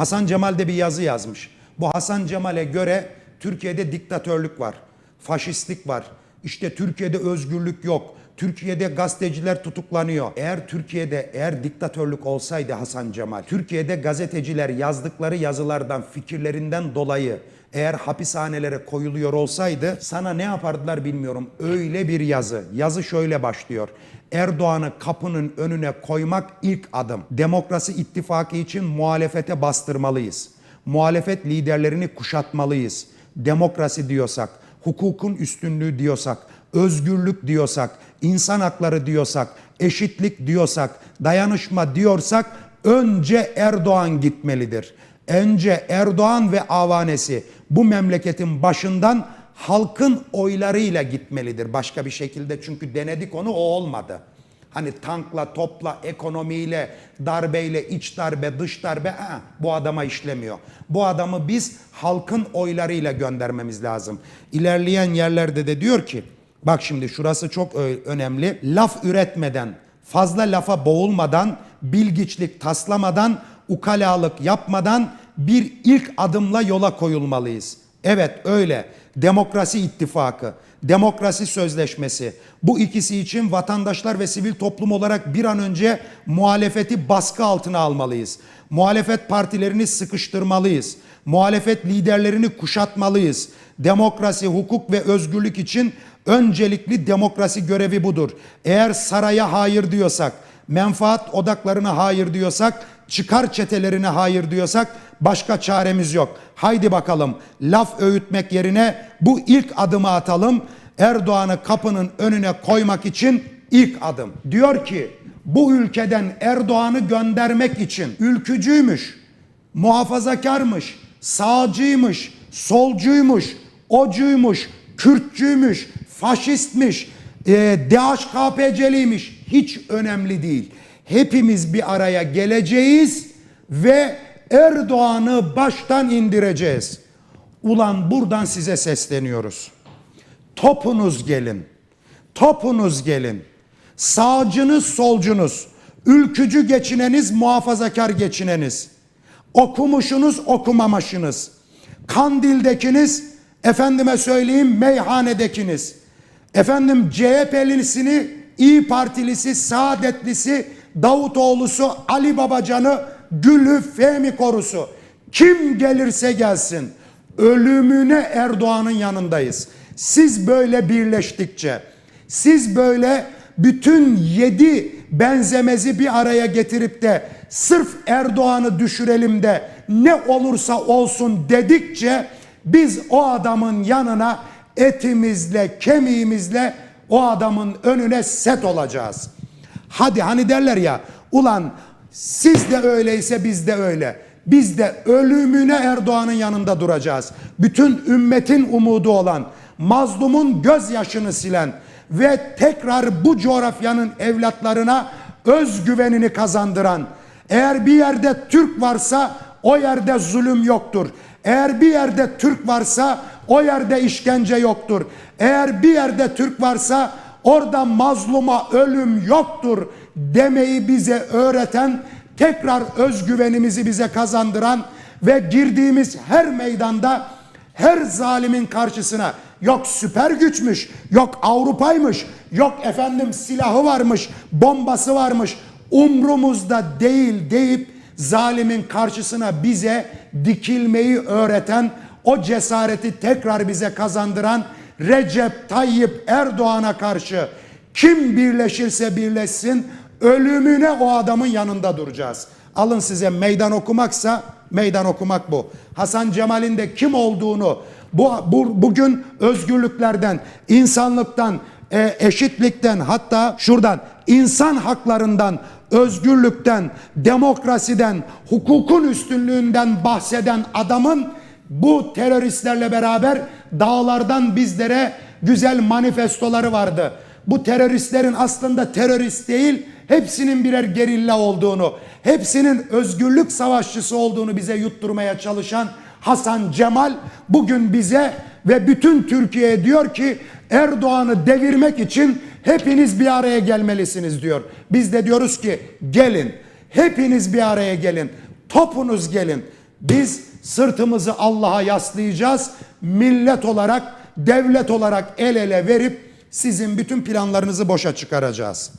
Hasan Cemal de bir yazı yazmış. Bu Hasan Cemal'e göre Türkiye'de diktatörlük var. Faşistlik var. İşte Türkiye'de özgürlük yok. Türkiye'de gazeteciler tutuklanıyor. Eğer Türkiye'de eğer diktatörlük olsaydı Hasan Cemal, Türkiye'de gazeteciler yazdıkları yazılardan, fikirlerinden dolayı eğer hapishanelere koyuluyor olsaydı sana ne yapardılar bilmiyorum. Öyle bir yazı. Yazı şöyle başlıyor. Erdoğan'ı kapının önüne koymak ilk adım. Demokrasi ittifakı için muhalefete bastırmalıyız. Muhalefet liderlerini kuşatmalıyız. Demokrasi diyorsak, hukukun üstünlüğü diyorsak, özgürlük diyorsak, insan hakları diyorsak, eşitlik diyorsak, dayanışma diyorsak önce Erdoğan gitmelidir. Önce Erdoğan ve avanesi bu memleketin başından halkın oylarıyla gitmelidir. Başka bir şekilde çünkü denedik onu o olmadı. Hani tankla, topla, ekonomiyle, darbeyle, iç darbe, dış darbe ha, bu adama işlemiyor. Bu adamı biz halkın oylarıyla göndermemiz lazım. İlerleyen yerlerde de diyor ki, bak şimdi şurası çok ö- önemli. Laf üretmeden, fazla lafa boğulmadan, bilgiçlik taslamadan, ukalalık yapmadan bir ilk adımla yola koyulmalıyız. Evet öyle. Demokrasi ittifakı, demokrasi sözleşmesi. Bu ikisi için vatandaşlar ve sivil toplum olarak bir an önce muhalefeti baskı altına almalıyız. Muhalefet partilerini sıkıştırmalıyız. Muhalefet liderlerini kuşatmalıyız. Demokrasi, hukuk ve özgürlük için öncelikli demokrasi görevi budur. Eğer saraya hayır diyorsak, menfaat odaklarına hayır diyorsak, çıkar çetelerine hayır diyorsak başka çaremiz yok. Haydi bakalım laf öğütmek yerine bu ilk adımı atalım. Erdoğan'ı kapının önüne koymak için ilk adım. Diyor ki bu ülkeden Erdoğan'ı göndermek için ülkücüymüş, muhafazakarmış, sağcıymış, solcuymuş, ocuymuş, Kürtçüymüş, faşistmiş, e, DHKPC'liymiş hiç önemli değil. Hepimiz bir araya geleceğiz ve Erdoğan'ı baştan indireceğiz. Ulan buradan size sesleniyoruz. Topunuz gelin. Topunuz gelin. Sağcınız, solcunuz. Ülkücü geçineniz, muhafazakar geçineniz. Okumuşunuz, okumamışınız. Kandil'dekiniz, efendime söyleyeyim meyhanedekiniz. Efendim CHP'lisini, İyi Partilisi, Saadetlisi, Davutoğlu'su, Ali Babacan'ı, Gül'ü, Fehmi Korusu. Kim gelirse gelsin ölümüne Erdoğan'ın yanındayız. Siz böyle birleştikçe, siz böyle bütün yedi benzemezi bir araya getirip de sırf Erdoğan'ı düşürelim de ne olursa olsun dedikçe biz o adamın yanına etimizle, kemiğimizle o adamın önüne set olacağız. Hadi hani derler ya ulan siz de öyleyse biz de öyle. Biz de ölümüne Erdoğan'ın yanında duracağız. Bütün ümmetin umudu olan, mazlumun gözyaşını silen ve tekrar bu coğrafyanın evlatlarına özgüvenini kazandıran, eğer bir yerde Türk varsa o yerde zulüm yoktur. Eğer bir yerde Türk varsa o yerde işkence yoktur. Eğer bir yerde Türk varsa orada mazluma ölüm yoktur demeyi bize öğreten, tekrar özgüvenimizi bize kazandıran ve girdiğimiz her meydanda her zalimin karşısına yok süper güçmüş, yok Avrupa'ymış, yok efendim silahı varmış, bombası varmış, umrumuzda değil deyip zalimin karşısına bize dikilmeyi öğreten, o cesareti tekrar bize kazandıran Recep Tayyip Erdoğan'a karşı kim birleşirse birleşsin ölümüne o adamın yanında duracağız. Alın size meydan okumaksa meydan okumak bu. Hasan Cemal'in de kim olduğunu bu, bu bugün özgürlüklerden, insanlıktan, e, eşitlikten hatta şuradan insan haklarından, özgürlükten, demokrasiden, hukukun üstünlüğünden bahseden adamın bu teröristlerle beraber dağlardan bizlere güzel manifestoları vardı. Bu teröristlerin aslında terörist değil, hepsinin birer gerilla olduğunu, hepsinin özgürlük savaşçısı olduğunu bize yutturmaya çalışan Hasan Cemal bugün bize ve bütün Türkiye'ye diyor ki Erdoğan'ı devirmek için hepiniz bir araya gelmelisiniz diyor. Biz de diyoruz ki gelin, hepiniz bir araya gelin, topunuz gelin. Biz sırtımızı Allah'a yaslayacağız. Millet olarak, devlet olarak el ele verip sizin bütün planlarınızı boşa çıkaracağız.